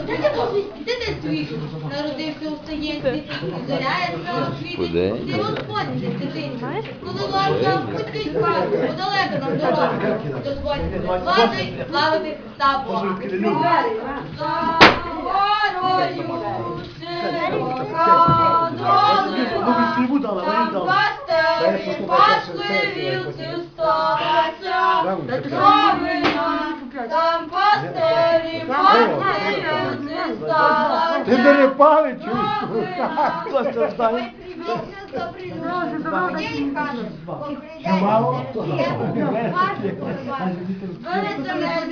Христос, твій, народився у Саєнці, зоряється у світі, ти Господь для дитині. Коли ласка, пустить хату, подалеко нам дорогу, дозвольте славити, славити Христа Бога. Там пастері, пасли вівці сталася, там пасли сталася. Ти це знає? Чимало? Вилиця мене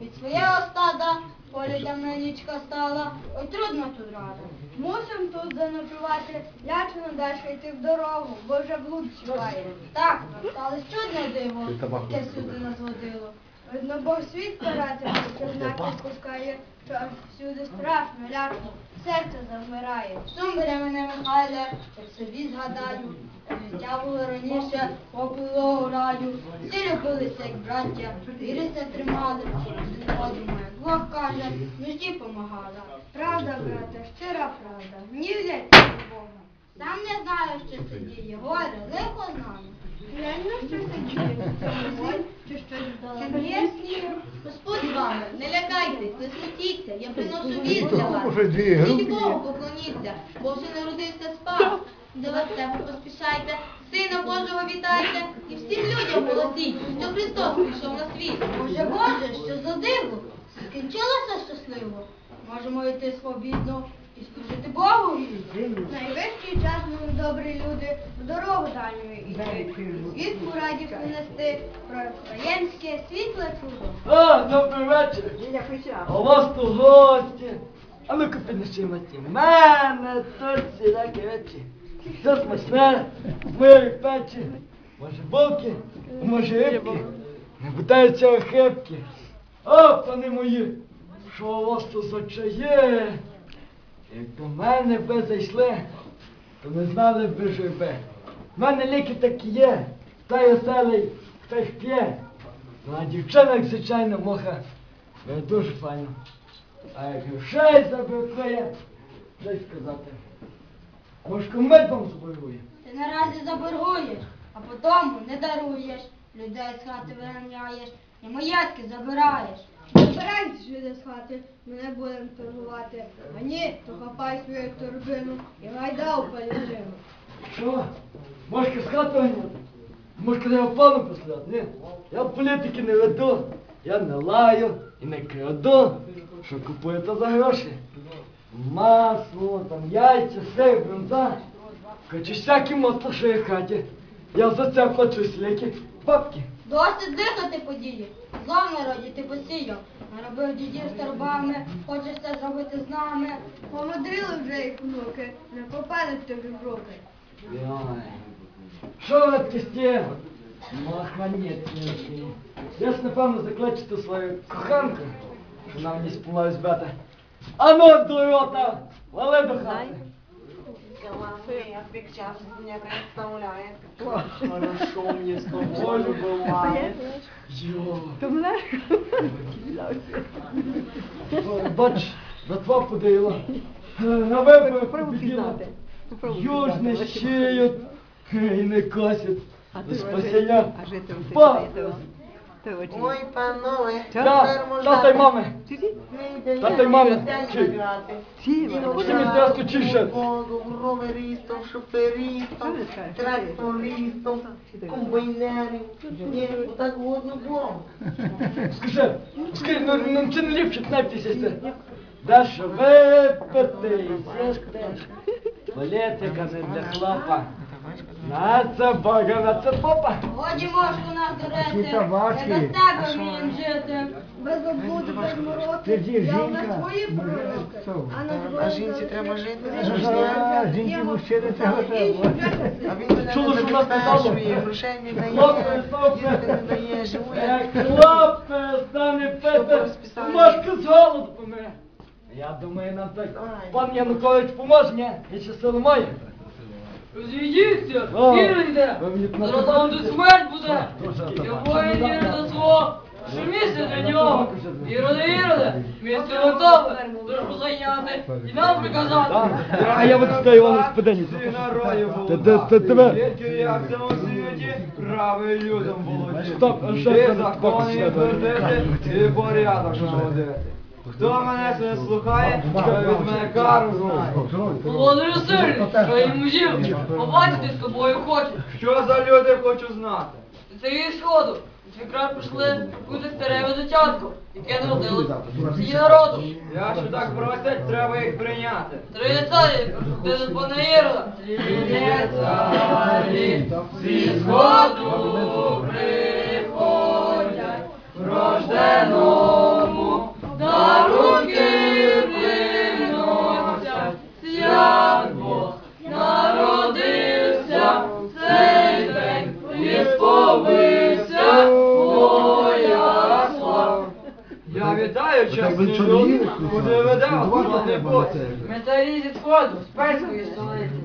від своєго стада, полі темна нічка стала, ой трудно тут рада. Мусим тут заночувати, лячно далі йти в дорогу, бо вже блуд чекає. Так, сталось чудне диво, яке всюди нас водило. Видно, Бог світ старати, що знаки спускає, що аж всюди страшно, лячно, серце завмирає. Сум бере мене, Михайле, як собі згадаю, Життя було раніше, попило у раю. Всі любилися, як браття, вірися тримали, один одному, як Бог каже, нужді помагала. Правда, брате, щира правда, ні взять від Бога. Сам не знаю, що це діє, горе, лихо з нами. Реально, що це діє? Чи щось? Господь з вами, не лякайтесь, не смутіться, я приношу вість для вас. Групи Богу поклоніться, бо вже народився спас. До вас тебе поспішайте, Сина Божого вітайте, і всім людям голосіть, що Христос прийшов на світ. Боже Боже, що за диво, скінчилося щасливо. Можемо йти свобідно і служити Богу. Найвищий час ми, добрі люди, в дорогу дальню йти. Світку радісно нести, про українське світле чудо. А, добрий вечір. А у вас тут гості. А ну-ка піднеси маті. Мене тут всілякі речі. Все смачне, мої печі. Може булки, може рибки. Не питаються охепки. О, пани мої, що у вас тут за чає? Як до мене би зайшли, то не знали б живе. В мене ліки такі є, та й оселий, хто їх п'є. Ну, а дівчина, звичайно, моха, е, дуже файно. А як грошей забракує, дай сказати. Може, медом зборує. Ти наразі заборгуєш, а потім не даруєш, людей з хати виганяєш і маєтки забираєш. Забирайте люди з хати, ми не будемо торгувати. А ні, то хапай свою торбину і гайда у палюжину. Що? Може, з хати ганяти? Може, коли я пану послати? Ні. Я політики не веду. Я не лаю і не краду. Що купую, то за гроші. Масло, там яйця, сир, бринза. Хочу всякі масло, що є в хаті. Я за це хочу сліки. Бабки. Досить дихати події. Зло народі ти посіяв. Наробив дідів з торбами, хочеш це зробити з нами. Помудрили вже їх внуки, не попадуть тобі в руки. Що ви таке? Маханетники. Я ж напевно закличете свою коханку, що нам не спала збити. А ну, дурота, вали до хати. Я сейчас не представляет. Хорошо мені з тобою буває. Йо. Ой, Бач, братва подивила. На вибори побіділа. Южне щеють і не косять. До спасіння. Па! Ой, панове, Да, тата й мами. Тата й мами. Чи? грати. Ти мені зараз точіше. Воду, роверистом, шоферистом, трактористом, комбайнером. Ні, так водно було. Скажи, скажи, ну, ну чи не ліпше кнептеся це? Даш випити, сісти. Політика не для хлопа. На це бога, на це попа. Годі мошку нас дурити, Ці без тебе вмієм жити. Без обуду, без мороки, я в нас свої Ну, пророки. А на жінці треба жити, жінці мужчини треба треба. А він мене Чули, не забезпечує, грошей не Хлопці, дає, хлопці. їсти не дає, живу хлопець пити, розписання? мошка з голоду помре. Я думаю, нам так пан Янукович поможе, ні? Я ще сили маю. Розійдіться, вам до смерть буде. І любої віри до свого що місце для нього. Іроде, Іроде, місце готове, службу зайняти і нам приказати. А я от стою вам господині. Тебе- Тільки я в цьому світі правий людям володіти. Закони твердити, і порядок наводити. Хто мене не слухає, той від мене кару знає. Володарю сильний, своїм мужів, побачити з тобою хочу. Що за люди хочу знати? З цієї сходу, з вікрай прийшли куди стареве дитятко, яке народилось в сім'ї народу. Якщо так просять, треба їх прийняти. Три царі, ти з пана Ірода. Три царі, зі сходу приходять, рожденому дарунки приносять. Свят Бог народився, цей день і сповився, моя слава. Я вітаю чесні веде Господи Боже. Ми царі зі сходу, з перської столиці,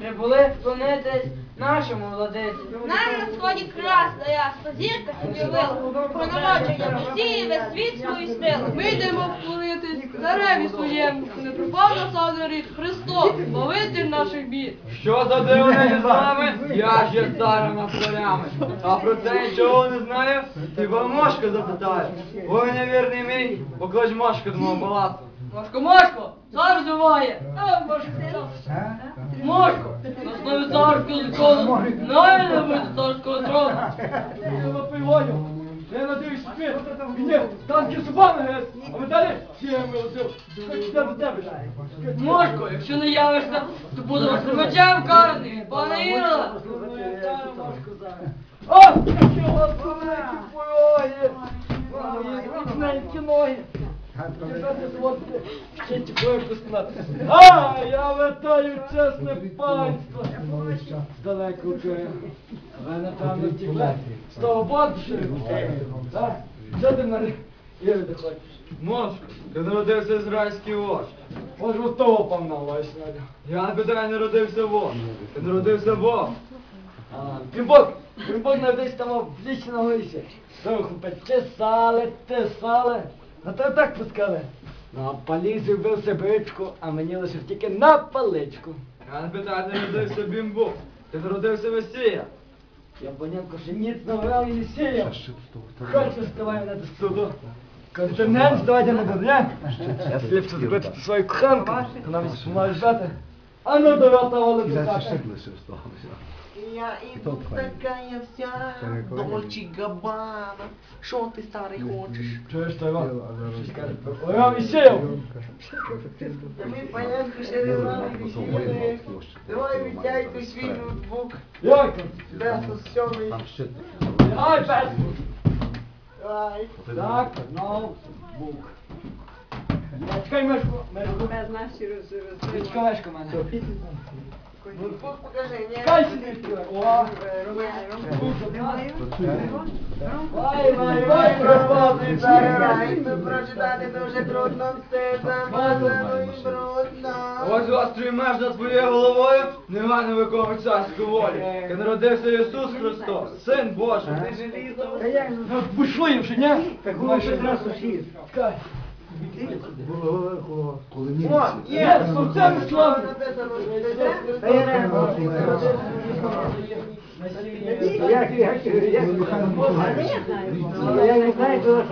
прибули вклонитись нашому владиці. Нам на сході красна ясна зірка об'явила про народження Месії весь світ свою силу. Ми йдемо вклонитись цареві своєму, не пропав на славний рід Христос, бавитель наших бід. Що за дивне з нами? Я ж є царем над царями. А про це нічого не знаю, хіба мошка запитаю. Ой, невірний мій, поклич мошку до мого палацу. Мошко, Мошко, цар взиває. А, Мошко, цар. Мошко, на основі царського закону, навіть не буде царського трону. Я напиваю. Я надіюсь спит. Ні, танки зубами геть. А ви далі? Всі я милосив. Хочете до тебе. Мошко, якщо не явишся, то буде вас мечем караний, пане Ірода. О! Які у вас великі! Мої міцненькі ноги! Не ще. А, я вітаю чесне панство! Далеко краю. Ви, напевно, втікли. З того боку, що ти мене Ірити хочеш? Мошко, ти народився ізраїльський вождь. Може, у того погнала сьогодні. Я не питаю, не родився вождь. Ти народився Бог. Пімбок, пімбок на десь там отлично лише. Трохи почесали, тесали. А то так пускали. Ну, а полізі вбив себичку, а мені лишив тільки на паличку. Я не питаю, не родився бімбу. Ти народився Месія. Я понятно, що ніц наврав і не сіяв. Хочеш ставай на суду. Континент здавайте на дня. Я сліпцю збити свою коханку, вона мені допомагає жати. А ну до воли писати. Я іду такая вся, Дольче Габбана. Що ти, старий, хочеш? Чуєш, то Іван? Ой, і сіяв. Та ми порядку ще не знали, відчинили. Давай відтяйте свій ноутбук. Як? Десо сьомий. Ай, пес! Давай. Так, ну, бук. Чекай мешку, мешку. Чекай мешку мене. Ноутбук покажи, ні? Чекай сюди. Прочитати дуже трудно все замазано і брудно. Ось острий меж над твоєю головою, негайно виконуй царську волю. Ти народився Ісус Христос, Син Божий. Ти ж. Ну, пішли вже, ні? Так було ще раз усі. Чекай. О, Є, є! словцями славно. Написано,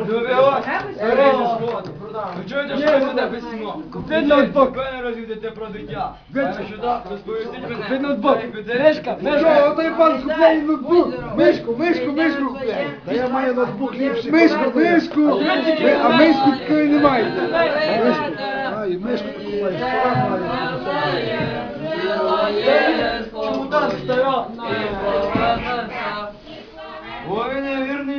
Любі ось, старий сходу. Ви чуєте, що буде письмо? Купи ноутбук. Ви не розвідете про дитя. Що так, розповістіть мене. Купи ноутбук. Цей Мишка, мишка. Ото пан купляє ноутбук. Мишку, мишку, мишку купляє. Та я маю ноутбук ліпший. Мишку, мишку. А мишку такої немає. А, і мишку таку маєш. Чому так стара?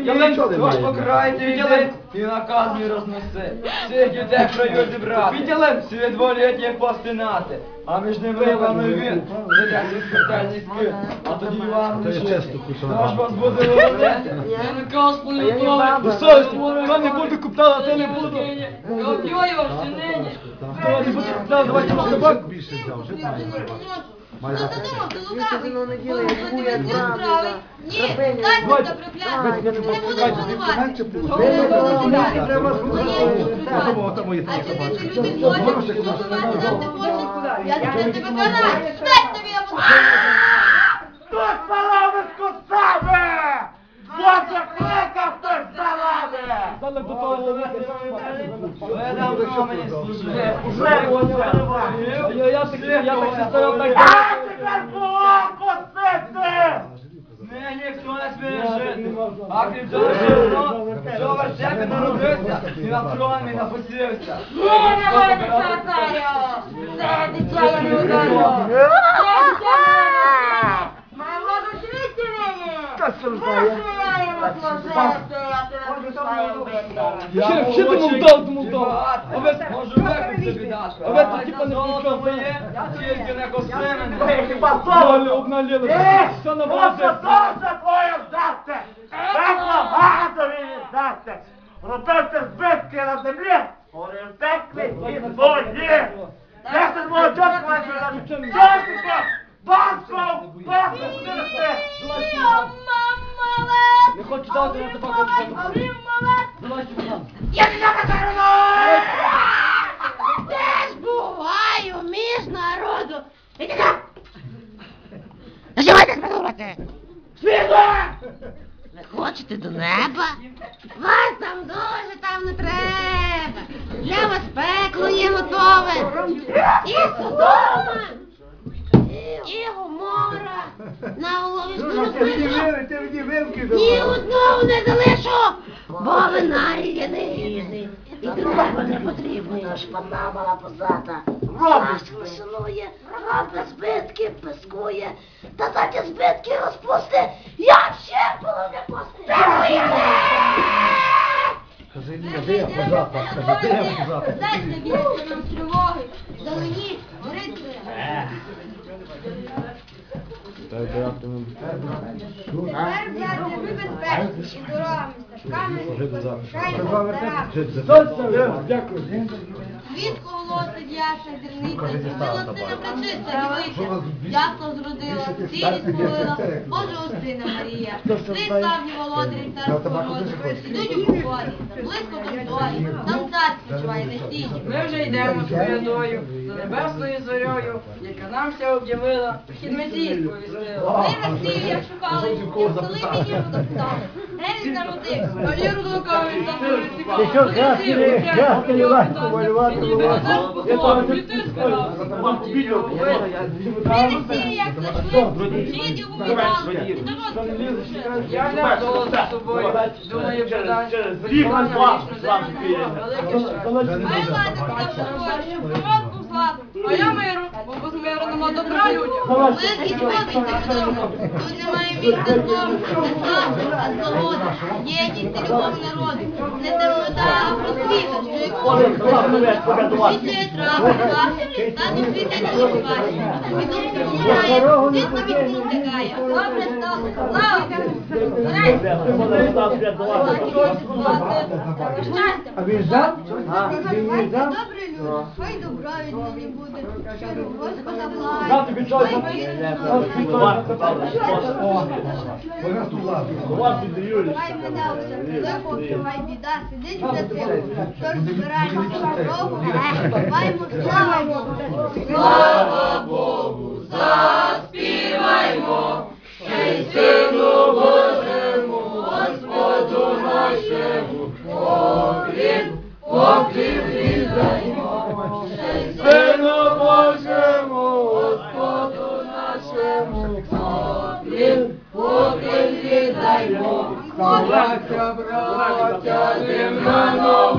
Мій, Ялинко тож покарайте від і наказ мій розноси. Всіх дітей в раю зібрати, всі дволітніх постинати. А між ними рибами він, сидять смертельні спи. А тоді Іван То я лишить. Хто ж вас буде виводити? Я наказ я не полюбовий. баба. Совісті, я не буду купляла, а ти не буду. Я вб'ю його в нині. Хто не буде купляла, давайте на собак. Більше взяв, жити не Ну додому, ти лукавий. Він не не правда. справи. Ні, дай мені прокляти. давай, Не. Не там мої А чи не собачки. люди хочуть, немає. нам не хочуть? Я тебе казала, смерть тобі я буду. Хтось саламиську саме! Боже, кликав хтось салами! До Ви нам мені служили. Я, я так, я так ще стояв так. А тепер було косити! Не, ніхто не сміє А крім того, що що народився і на троні напустився. Ні, не буде царю. Це дитя не ударю. Це дитя не Маємо досвідти мені. Вишиваємо служити, я тебе. Ще, ще ти мовдав, ти мовдав. А ви можу векти собі дати. А ви тут типа не прийшов, моє, тільки не косими. Далі обналили. Все на базі. сонце твоє взяти! Пекло багато він взяти! Робити збитки на землі, вони втекли і свої! Як ти мого чотка бачив? Чотка! Баско! Баско, смерти! Не хочу дати, я тебе хочу дати. Давай сюди. Я не Де ж буваю між народу. Сюди. Нажимайте сподобати. Ви хочете до неба? Вас там дуже там не треба. Для вас пекло є готове. І Содома, і Гомора. На голові Ні одного не залишу, бо ви наріки не різні. І треба не потрібно, аж пана мала позата. Важко шанує, робить збитки, пискує, та за ті збитки розпусти, я ще половня пустити. Кажи, ні, де я позапах, кажи, де я позапах. Дайте вісти нам тривоги, вдалині горить Тепер взяти ви безпечні і дорогами, Дякую. Голосить яша зірниця, милостина пречиста дівиця, ясно зродила, цілі сповила, Боже Устина Марія, ви славні володарі царського роду, ідуть у поході, близько до зорі, там цар спочиває на стіні. Ми вже йдемо з спорядою, за небесною зорьою, яка нам вся об'явила, хід Месії сповістила. Ви Месію, як шукали, як коли мені подоптали, Герій народився, А віру до камінь там не Ти що, гасти, гасти, малювати. Я там піти збирав. Ви Месію, як зайшли, жидів убивали, і народ придушили. Я не золото з тобою, думаю, два, зразу Велике щастя. А я ладно, там такое, що пророк був зладом, а я миру, бо без миру нема добра людям. Ми і ходите додому, тут немає місця злому, злому, а злогода, єдність і любов народу, не темнота, а просвіта, що як Світлі трави, ваші, та до світить душі ваші, і думки помирає, світло від кул тікає, добре стало, слава А він ждав? Він не люди, хай добра від мені буде, слава Богу. Слава Богу, заспіваймо, Ей, Сину hermano.